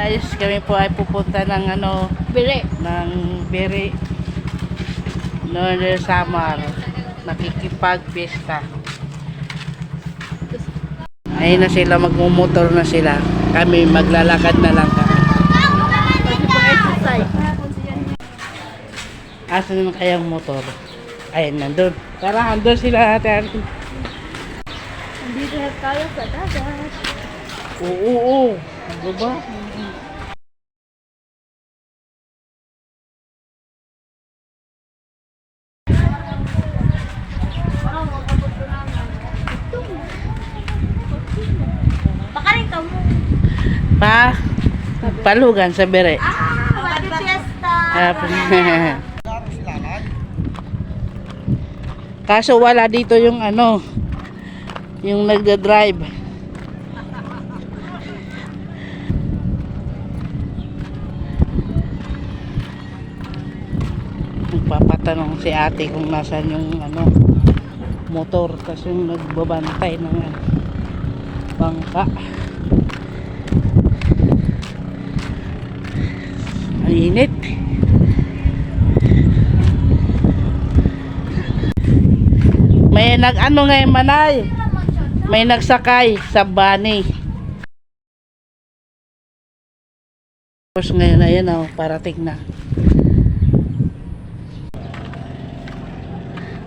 Ayos kami po ay pupunta ng ano, Bire. ng Beri Northern Samar. Nakikipag-pista. Ayun na sila, magmumotor na sila. Kami maglalakad na lang kami. Asan naman kayang motor? Ayun, nandun. Tara, andun sila ate. Hindi na kaya sa dagat. Oo, oo. Ano ba? Baka rin ka mo. Pa, palugan sa bere. Ah, Fiesta. Kaso wala dito yung ano, yung nagda-drive. Nagpapatanong si ate kung nasan yung ano, motor kasi yung nagbabantay ng ano, bangka. Ang. May nag ano ngayon manay. May nagsakay sa bani. Tapos ngayon ayan oh, parating na.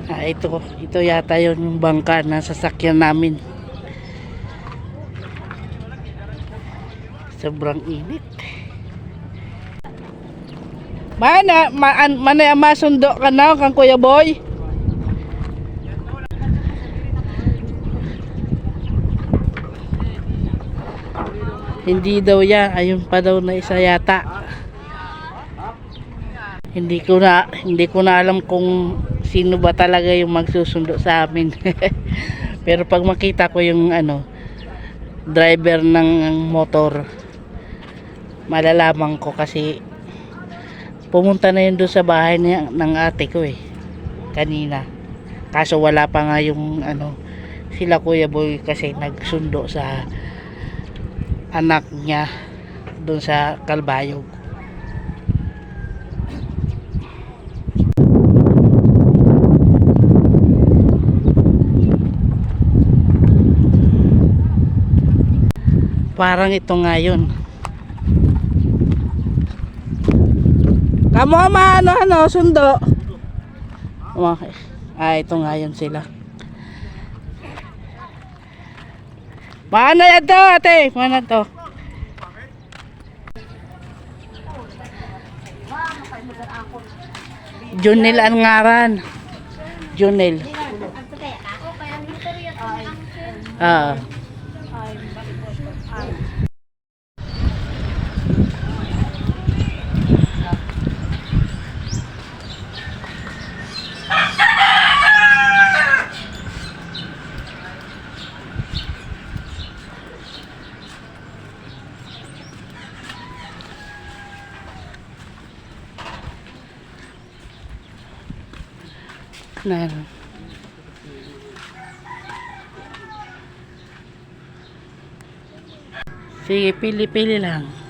Ah, ito, ito yata yun yung bangka na sasakyan namin. Sobrang init. Mana, maan, manay masundo ka na kang Kuya Boy? Hindi daw yan. Ayun pa daw na isa yata. Hindi ko na hindi ko na alam kung sino ba talaga yung magsusundo sa amin. Pero pag makita ko yung ano driver ng motor malalaman ko kasi pumunta na yun doon sa bahay niya, ng ate ko eh kanina kaso wala pa nga yung ano sila kuya boy kasi nagsundo sa anak niya doon sa Kalbayog. Parang ito nga yun. Kamo ma ano ano sundo. Okay. Ah, ito nga yun sila. Paano yan to, ate? Paano to? Junel ang ngaran. Junel. Ah. Na. Sige, pili-pili lang.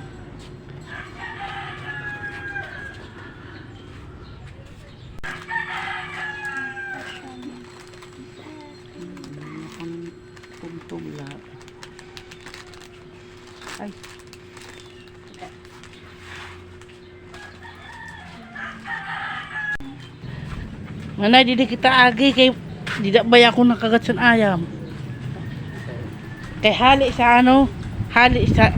Manay, di di kita agi kay di bay ako nakagat sa ayam. Kay hali sa ano, hali sa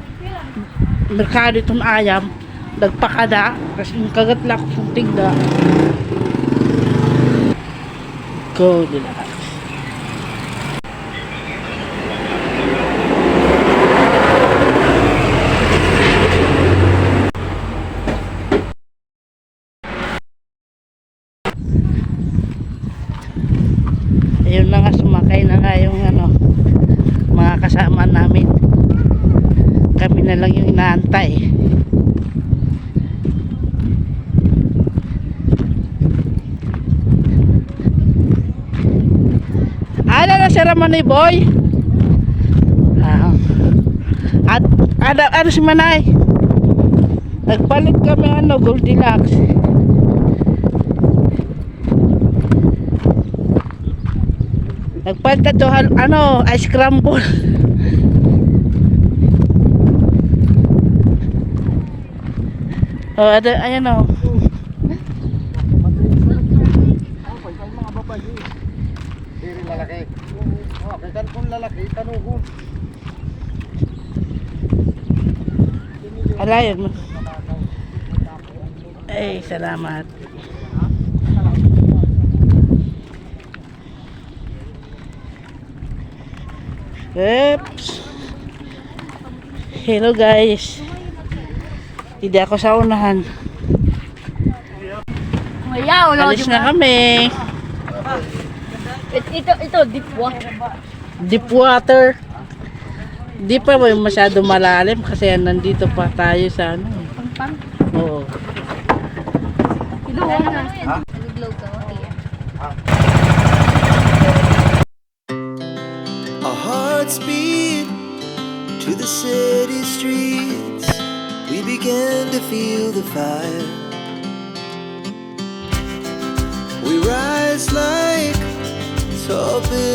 merkado itong ayam, nagpakada, kasi kagat lang kung tigda. Go nila. Ayun na nga, sumakay na nga yung ano, mga kasama namin. Kami na lang yung inaantay. Ramani Boy? Ah. At, ano, ano si Manay? Nagpalit kami ano, Goldilocks. Nagpalit na to, ano, ice crumble. oh, ada, ayan oh. mga babae. Diri lalaki. Kung lalaki tanong ko. Alayan mo. Ay, salamat. Oops. Hello guys. Hindi ako sa unahan. Maya, wala Alis na kami. Ito, ito, ito, deep water. Deep water. Di pa yung masyado malalim kasi nandito pa tayo sa ano. eh. Pang, Oo. Iluwa na. Nag-glow ka, Our hearts beat to the city streets. We began to feel the fire. We rise like tall buildings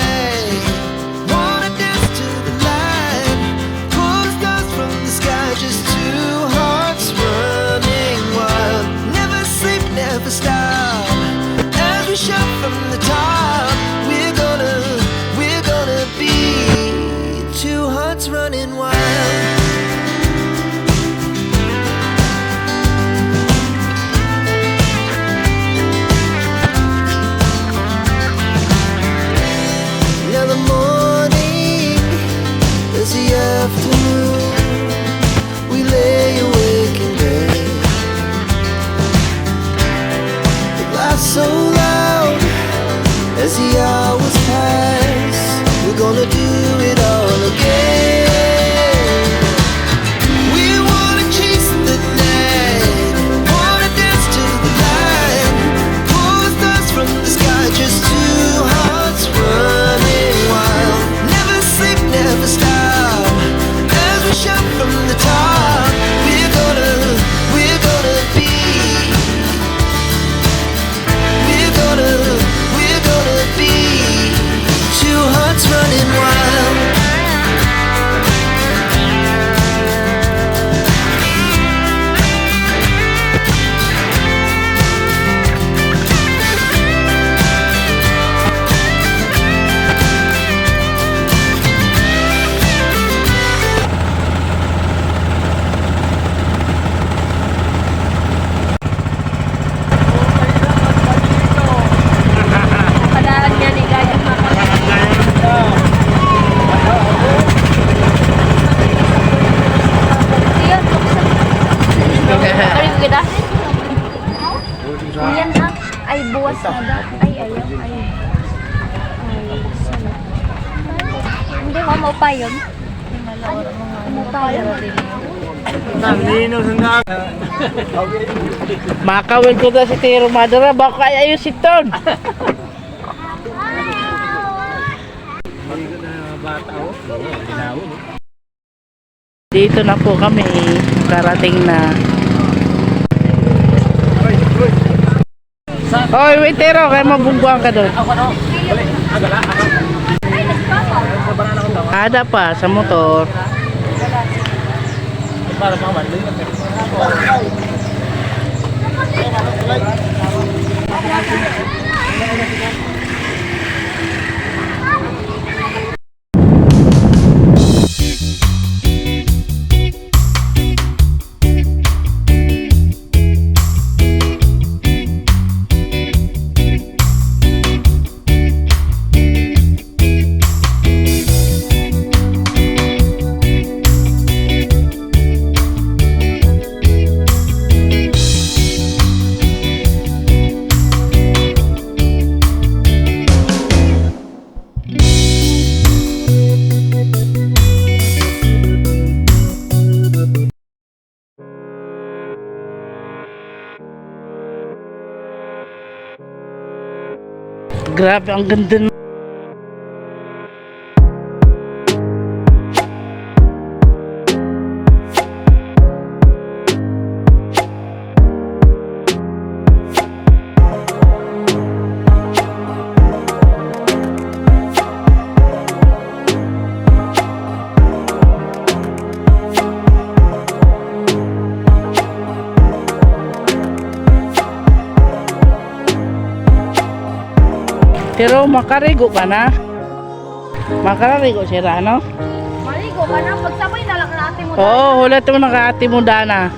Ay, buwas na ba? Ay, ayaw. Ay. Ay, sana. Hindi mo pa yun. Mo pa yun. Makawin ko na si Tiro Madara, baka kaya yung siton. Dito na po kami, karating na. Oy, wait Tiro, kaya mabungguan ka doon. Ada pa sa motor. Grabe, ang ganda na. Pero makarigo ka na. Makarigo sila, no? Maligo ka na. Pagsabay na lang natin mo. Oo, oh, hulat mo nakati mo dana.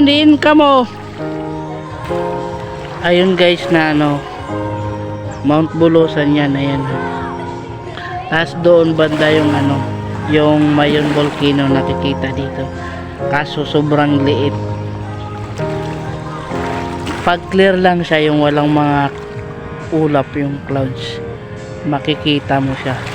Din ka mo. Ayun guys na ano, Mount Bulusan yan, ayan. Tapos doon banda yung ano, yung Mayon Volcano nakikita dito. Kaso sobrang liit. Pag clear lang siya yung walang mga ulap yung clouds, makikita mo siya.